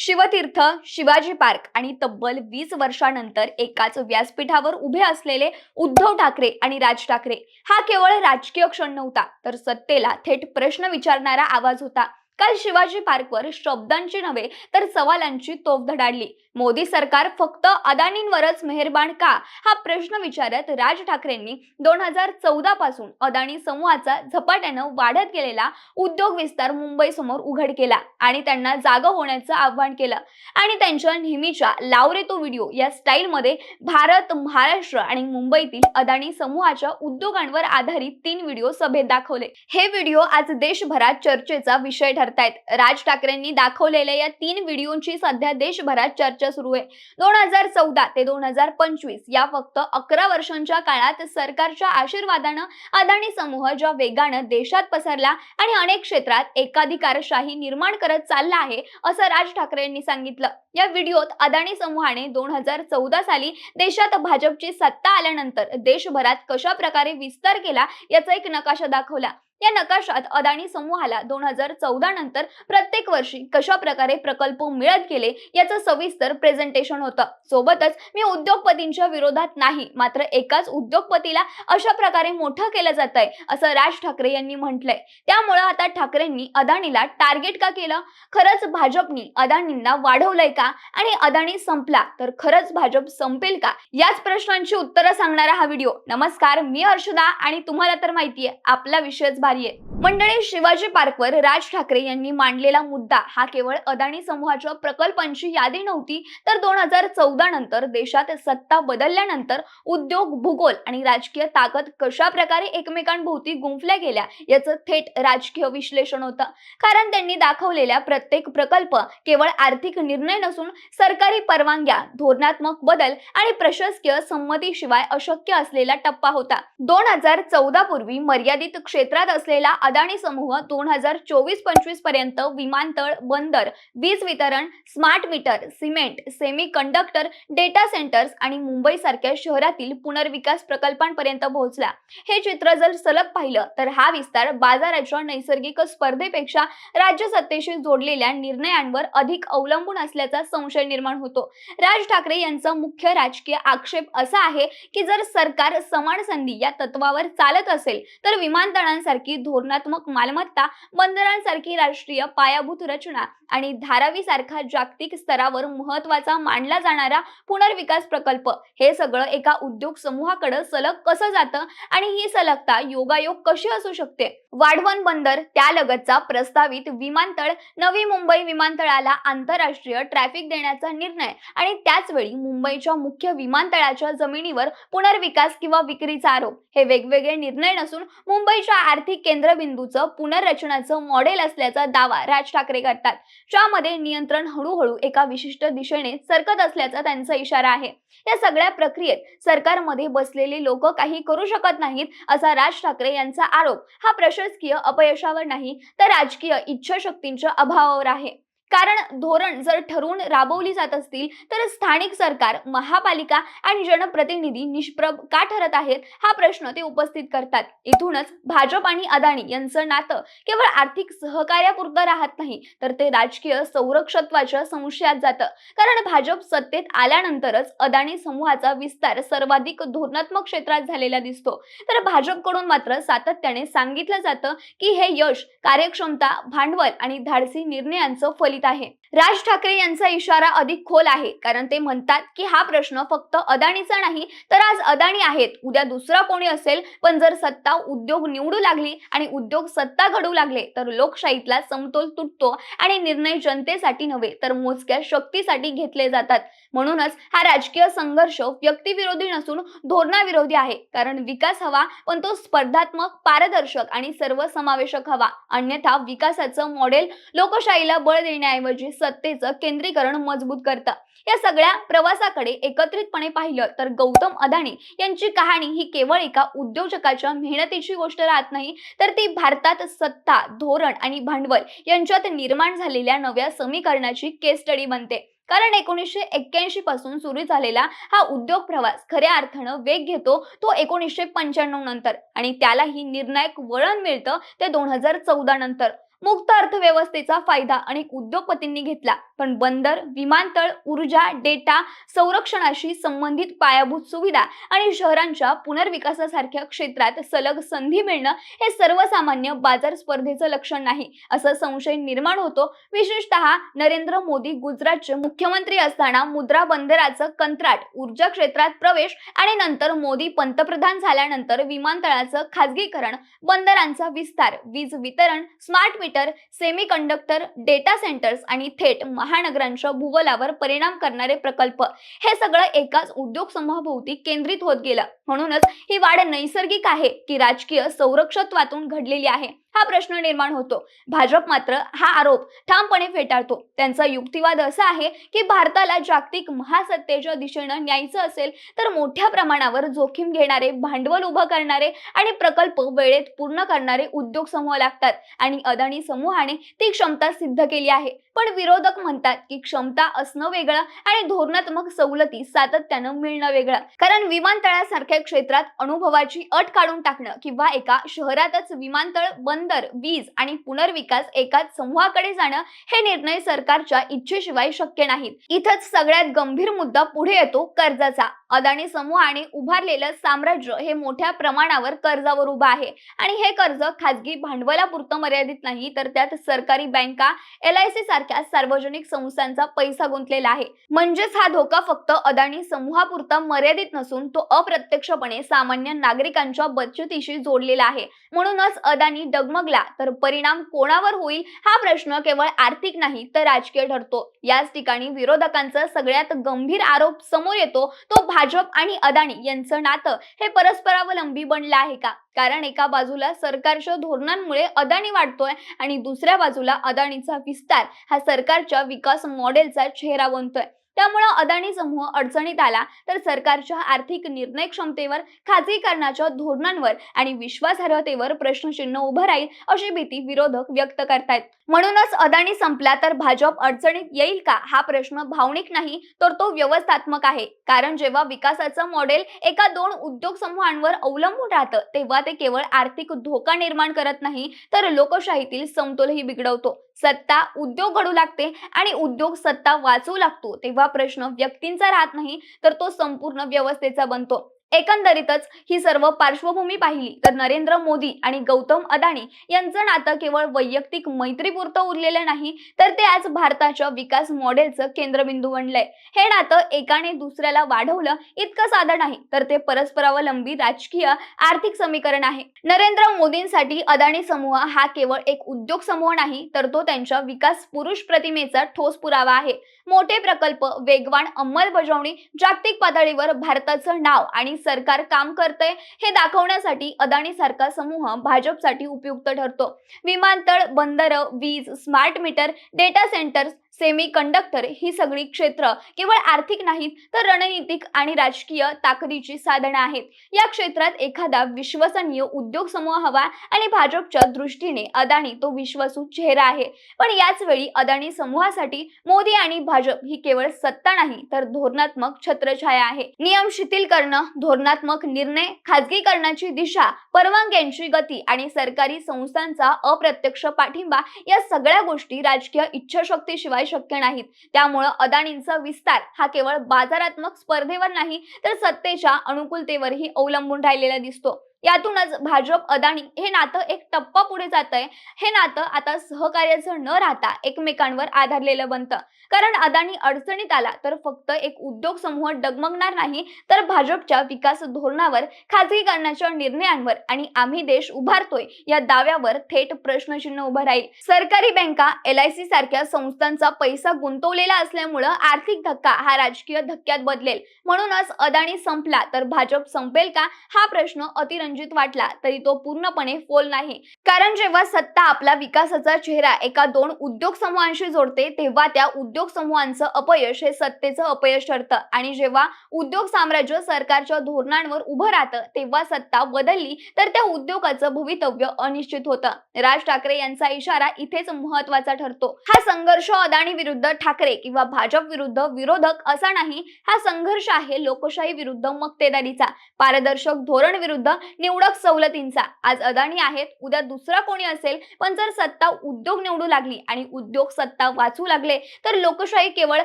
Shivtirth Shivaji park आणि तब्बल वीस वर्षानंतर एकाच व्यासपीठावर उभे असलेले उद्धव ठाकरे आणि राज ठाकरे हा केवळ राजकीय क्षण नव्हता तर सत्तेला थेट प्रश्न विचारणारा आवाज होता. काल शिवाजी पार्कवर शब्दांची नव्हे तर सवालांची तोफ धडाडली. मोदी सरकार फक्त अदानींवरच मेहरबान का? हा प्रश्न विचारत राज ठाकरेंनी दोन हजार चौदा पासून अदानी समूहाचा झपाट्यानं वाढत गेलेला उद्योग विस्तार मुंबई समोर उघड केला आणि त्यांना जाग होण्याचं आव्हान केलं. आणि त्यांच्या नेहमीच्या लावरे तो व्हिडिओ या स्टाईलमध्ये भारत महाराष्ट्र आणि मुंबईतील अदानी समूहाच्या उद्योगांवर आधारित तीन व्हिडिओ सभेत दाखवले. हे व्हिडिओ आज देशभरात चर्चेचा विषय ठरतायत. राज ठाकरेंनी दाखवलेल्या या तीन व्हिडिओंची सध्या देशभरात चर्चा सुरू आहे. दोन हजार चौदा ते दोन हजार पंचवीस या फक्त अकरा वर्षांच्या काळात सरकारच्या आशीर्वादानं अदानी समूह ज्या वेगानं देशात पसरला आणि अनेक क्षेत्रात एकाधिकारशाही निर्माण करत चालला आहे असं राज ठाकरे यांनी सांगितलं. या व्हिडिओत अदानी समूहाने दोन हजार चौदा साली देशात भाजपची सत्ता आल्यानंतर देशभरात कशा प्रकारे विस्तार केला याचा एक नकाशा दाखवला. या नकाशात अदानी समूहाला दोन हजार चौदा नंतर प्रत्येक वर्षी कशा प्रकारे प्रकल्प मिळत गेले याचं सविस्तर प्रेझेंटेशन होतं. सोबतच मी उद्योगपतींच्या विरोधात नाही मात्र एकाच उद्योगपतीला अशा प्रकारे मोठं केलं जात आहे असं राज ठाकरे यांनी म्हटलंय. त्यामुळं आता ठाकरेंनी अदानीला टार्गेट का केलं? खरंच भाजपनी अदानींना वाढवलंय का? आणि अदानी संपला तर खरंच भाजप संपेल का? याच प्रश्नांची उत्तरं सांगणारा हा व्हिडिओ. नमस्कार मी हर्षदा आणि तुम्हाला तर माहितीये आपला विषयच भारी आहे मंडळी शिवाजी पार्कवर राज ठाकरे यांनी मांडलेला मुद्दा हा केवळ अदानी समूहाच्या प्रकल्पांची यादी नव्हती तर दोन हजार चौदा नंतर देशात सत्ता बदलल्यानंतर उद्योग भूगोल आणि राजकीय ताकद कशा प्रकारे एकमेकांभोवती गुंफल्या गेल्या याचं थेट राजकीय विश्लेषण होतं. कारण त्यांनी दाखवलेल्या प्रत्येक प्रकल्प केवळ आर्थिक निर्णय नसून सरकारी परवानग्या धोरणात्मक बदल आणि प्रशासकीय संमतीशिवाय अशक्य असलेला टप्पा होता. दोन हजार चौदा पूर्वी मर्यादित क्षेत्रात असलेला अदानी समूह दोन हजार चोवीस पंचवीसपर्यंत विमानतळ बंदर वीज वितरण smart meter cement semiconductor data centres आणि मुंबई सारख्या शहरातील पुनर्विकास प्रकल्पांपर्यंत पोहोचला. हे चित्र जर सलग पाहिलं तर हा विस्तार बाजाराच्या नैसर्गिक स्पर्धेपेक्षा राज्य सत्तेशी जोडलेल्या निर्णयांवर अधिक अवलंबून असल्याचा संशय निर्माण होतो. राज ठाकरे यांचा मुख्य राजकीय आक्षेप असा आहे की जर सरकार समान संधी या तत्वावर चालत असेल तर विमानतळांसारखी धोरणात्मक मालमत्ता बंदरांसारखी राष्ट्रीय पायाभूत रचना आणि धारावी सारखा जागतिक स्तरावर महत्त्वाचा मानला जाणारा पुनर्विकास प्रकल्प हे सगळं एका उद्योग समूहाकडे सलग कसं जातं आणि ही सलगता योगायोग कशी असू शकते? वाढवण बंदर त्यालगतचा प्रस्तावित विमानतळ नवी मुंबई विमानतळाला आंतरराष्ट्रीय ट्रॅफिक देण्याचा निर्णय आणि त्याच वेळी मुंबईच्या मुख्य विमानतळाच्या जमिनीवर पुनर्विकास किंवा विक्रीचा आरोप हे वेगवेगळे निर्णय नसून मुंबईच्या आर्थिक केंद्रबिंदू मेंदूचं पुनर्रचनाचं मॉडेल असल्याचा दावा राज ठाकरे करतात. ज्यामध्ये नियंत्रण हळूहळू एका विशिष्ट दिशेने सरकत असल्याचा त्यांचा इशारा आहे. या सगळ्या प्रक्रियेत सरकारमध्ये बसलेले लोक काही करू शकत नाहीत असा राज ठाकरे यांचा आरोप. हा प्रशासकीय अपयशावर नाही तर राजकीय इच्छाशक्तींच्या अभावावर आहे. कारण धोरण जर ठरवून राबवली जात असतील तर स्थानिक सरकार महापालिका आणि जनप्रतिनिधी निष्प्रभ का ठरत आहेत हा प्रश्न ते उपस्थित करतात. इथूनच भाजप आणि अदानी यांचं नातं केवळ आर्थिक सहकार्यापुरतं राहत नाही तर ते राजकीय संरक्षत्वाच्या संशयात जातं. कारण भाजप सत्तेत आल्यानंतरच अदानी समूहाचा विस्तार सर्वाधिक धोरणात्मक क्षेत्रात झालेला दिसतो. तर भाजपकडून मात्र सातत्याने सांगितलं जातं की हे यश कार्यक्षमता भांडवल आणि धाडसी निर्णयांचं फलित आहे. राज ठाकरे यांचा इशारा अधिक खोल आहे. कारण ते म्हणतात की हा प्रश्न फक्त अदाणीचा नाही तर आज अदाणी आहेत. उद्या दुसरा कोणी असेल पण जर सत्ता उद्योग निवडू लागली आणि उद्योग सत्ता घडू लागले तर लोकशाहीतला समतोल तुटतो आणि निर्णय जनतेसाठी नव्हे तर मोजक्या शक्तीसाठी घेतले जातात. म्हणूनच हा राजकीय संघर्ष व्यक्तिविरोधी नसून धोरणाविरोधी आहे. कारण विकास हवा पण तो स्पर्धात्मक पारदर्शक आणि सर्वसमावेशक हवा. अन्यथा विकासाचं मॉडेल लोकशाहीला बळ देण्या करण्याऐवजी सत्तेचं केंद्रीकरण मजबूत करतं. या सगळ्या प्रवासाकडे एकत्रितपणे पाहिलं तर गौतम अदानी यांची कहाणी ही केवळ एका उद्योजकाच्या मेहनतीची गोष्ट राहत नाही तर ती भारतात सत्ता धोरण आणि भांडवल यांच्यात निर्माण झालेल्या नव्या समीकरणाची केस स्टडी बनते. कारण एकोणीसशे एक्क्याऐंशी पासून सुरू झालेला हा उद्योग प्रवास खऱ्या अर्थानं वेग घेतो तो एकोणीसशे पंच्याण्णव नंतर. आणि त्याला ही निर्णायक वळण मिळतं ते दोन हजार चौदा नंतर. मुक्त अर्थव्यवस्थेचा फायदा अनेक उद्योगपतींनी घेतला. पण बंदर विमानतळ ऊर्जा डेटा संरक्षणाशी संबंधित पायाभूत सुविधा आणि शहरांच्या पुनर्विकासासारख्या क्षेत्रात सलग संधी मिळणं हे सर्वसामान्य बाजार स्पर्धेचं लक्षण नाही असं संशय निर्माण होतो. विशेषतः नरेंद्र मोदी गुजरातचे मुख्यमंत्री असताना मुद्रा बंदराचं कंत्राट ऊर्जा क्षेत्रात प्रवेश आणि नंतर मोदी पंतप्रधान झाल्यानंतर विमानतळाचं खाजगीकरण बंदरांचा विस्तार वीज वितरण smart meter semiconductor data centres आणि थेट महानगरांच्या भूगोलावर परिणाम करणारे प्रकल्प हे सगळं एकाच उद्योग समूहाभोवती केंद्रित होत गेलं. म्हणूनच ही वाढ नैसर्गिक आहे की राजकीय संरक्षत्वातून घडलेली आहे हा प्रश्न निर्माण होतो. भाजप मात्र हा आरोप ठामपणे फेटाळतो. त्यांचा युक्तिवाद असा आहे की भारताला जागतिक महासत्तेच्या दिशेनं न्यायचं असेल तर मोठ्या प्रमाणावर जोखीम घेणारे भांडवल उभं करणारे आणि प्रकल्प वेळेत पूर्ण करणारे उद्योग समूह लागतात. आणि अदानी समूहाने ती क्षमता सिद्ध केली आहे. पण विरोधक म्हणतात की क्षमता असणं वेगळं आणि धोरणात्मक सवलती सातत्यानं मिळणं वेगळं. कारण विमानतळासारख्या क्षेत्रात अनुभवाची अट काढून टाकणं किंवा एका शहरातच विमानतळ बंदर वीज आणि पुनर्विकास एकाच समूहाकडे जाणं हे निर्णय सरकारच्या इच्छेशिवाय शक्य नाहीत इथंच सगळ्यात गंभीर मुद्दा पुढे येतो कर्जाचा. अदानी समूहाने उभारलेलं साम्राज्य हे मोठ्या प्रमाणावर कर्जावर उभं आहे. आणि हे कर्ज खाजगी भांडवलापुरतं मर्यादित नाही तर त्यात सरकारी बँका एल आय सी सारख्या सार्वजनिक संस्थांचा पैसा गुंतलेला आहे. म्हणजेच हा धोका फक्त अदानी समूहापुरता मर्यादित नसून तो अप्रत्यक्षपणे सामान्य नागरिकांच्या बचतीशी जोडलेला आहे. म्हणूनच अदानी डगमगला तर परिणाम कोणावर होईल हा प्रश्न केवळ आर्थिक नाही तर राजकीय ठरतो. याच ठिकाणी विरोधकांचा सगळ्यात गंभीर आरोप समोर येतो तो भाजप आणि अदानी यांचं नातं हे परस्परावलंबी बनलं आहे का? कारण एका बाजूला सरकारच्या धोरणांमुळे अदानी वाढतोय आणि दुसऱ्या बाजूला अदानीचा विस्तार हा सरकारच्या विकास मॉडेलचा चेहरा बनतोय. त्यामुळं अदानी समूह अडचणीत आला तर सरकारच्या आर्थिक निर्णय क्षमतेवर खाजगीकरणाच्या धोरणांवर आणि विश्वासार्हतेवर प्रश्नचिन्ह उभं राहील अशी भीती विरोधक व्यक्त करतायत. म्हणूनच अदानी संपला तर भाजप अडचणीत येईल का? हा प्रश्न भावनिक नाही तर तो व्यवस्थात्मक आहे. कारण जेव्हा विकासाचं मॉडेल एका दोन उद्योग समूहांवर अवलंबून राहतं तेव्हा ते केवळ आर्थिक धोका निर्माण करत नाही तर लोकशाहीतील समतोलही बिघडवतो. सत्ता उद्योग घडू लागते आणि उद्योग सत्ता वाचवू लागतो तेव्हा प्रश्न व्यक्तींचा राहत नाही तर तो संपूर्ण व्यवस्थेचा बनतो. एकंदरीतच ही सर्व पार्श्वभूमी पाहिली तर नरेंद्र मोदी आणि गौतम अदानी यांचं नातं केवळ वैयक्तिक मैत्रीपुरतं उरलेलं नाही तर ते आज भारताच्या विकास मॉडेलचं केंद्रबिंदू बनलंय. हे नातं एकाने दुसऱ्याला वाढवलं इतकं साधं नाही तर ते परस्परावलंबी राजकीय आर्थिक समीकरण आहे. नरेंद्र मोदींसाठी अदानी समूह हा केवळ एक उद्योग समूह नाही तर तो त्यांच्या विकास पुरुष प्रतिमेचा ठोस पुरावा आहे. मोठे प्रकल्प वेगवान अंमलबजावणी जागतिक पातळीवर भारताचं नाव आणि सरकार काम करतंय हे दाखवण्यासाठी अदानी सारखा समूह भाजपसाठी उपयुक्त ठरतो. विमानतळ बंदर वीज smart meter data centres semiconductor ही सगळी क्षेत्र केवळ आर्थिक नाहीत तर रणनीतिक आणि राजकीय ताकदीची साधनं आहेत. या क्षेत्रात एखादा विश्वसनीय उद्योग समूह हवा आणि भाजपच्या दृष्टीने अदानी तो विश्वासू चेहरा आहे. पण याच वेळी अदानी समूहासाठी मोदी आणि भाजप ही केवळ सत्ता नाही तर धोरणात्मक छत्रछाया आहे. नियम शिथिल करणं धोरणात्मक निर्णय खाजगीकरणाची दिशा परवानग्यांची गती आणि सरकारी संस्थांचा अप्रत्यक्ष पाठिंबा या सगळ्या गोष्टी राजकीय इच्छाशक्तीशिवाय शक्य नाहीत. त्यामुळं अदानींचा विस्तार हा केवळ बाजारात्मक स्पर्धेवर नाही तर सत्तेच्या अनुकूलतेवरही अवलंबून राहिलेला दिसतो. यातूनच भाजप अदानी हे नातं एक टप्पा पुढे जात आहे हे नातं आता सहकार्याचं न राहता एकमेकांवर आधारलेलं बनतं. कारण अदानी अडचणीत आला तर फक्त एक उद्योग समूह डगमगणार नाही तर भाजपच्या विकास धोरणावर खाजगीकरणाच्या निर्णयांवर आणि आम्ही देश उभारतोय या दाव्यावर थेट प्रश्नचिन्ह उभं राहील. सरकारी बँका एल आय सी सारख्या संस्थांचा पैसा गुंतवलेला असल्यामुळं आर्थिक धक्का हा राजकीय धक्क्यात बदलेल. म्हणूनच अदानी संपला तर भाजप संपेल का? हा प्रश्न अतिरंजित वाटला तरी तो पूर्णपणे फोल नाही. कारण जेव्हा सत्ता आपला विकासाचा चेहरा एका दोन उद्योग समूहांशी जोडते तेव्हा त्या उद्योग समूहांचं अपयश हे सत्तेचं अपयश ठरतं. आणि जेव्हा उद्योग साम्राज्य सरकारच्या धोरणांवर उभं राहतं तेव्हा सत्ता बदलली तर त्या उद्योगाचं भवितव्य अनिश्चित होतं. राज ठाकरे यांचा इशारा इथेच महत्त्वाचा ठरतो. हा संघर्ष अदानी विरुद्ध ठाकरे किंवा भाजप विरुद्ध विरोधक असा नाही हा संघर्ष आहे लोकशाही विरुद्ध मक्तेदारीचा. पारदर्शक धोरण विरुद्ध निवडक सवलतींचा. आज अदानी आहेत उद्या दुसरा कोणी असेल पण जर सत्ता उद्योग निवडू लागली आणि उद्योग सत्ता वाचू लागले तर लोकशाही केवळ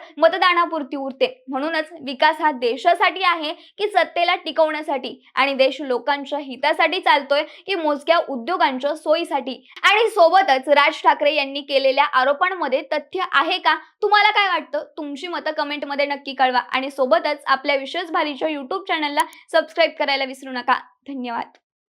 मतदानापुरती उरते. म्हणूनच विकास हा देशासाठी आहे की सत्तेला टिकवण्यासाठी आणि देश लोकांच्या हितासाठी चालतोय की मोजक्या उद्योगांच्या सोयीसाठी. आणि सोबतच राज ठाकरे यांनी केलेल्या आरोपांमध्ये तथ्य आहे का? तुम्हाला काय वाटतं? तुमची मतं कमेंटमध्ये नक्की कळवा. आणि सोबतच आपल्या विशेष भारीच्या युट्यूब चॅनलला सबस्क्राईब करायला विसरू नका. धन्यवाद.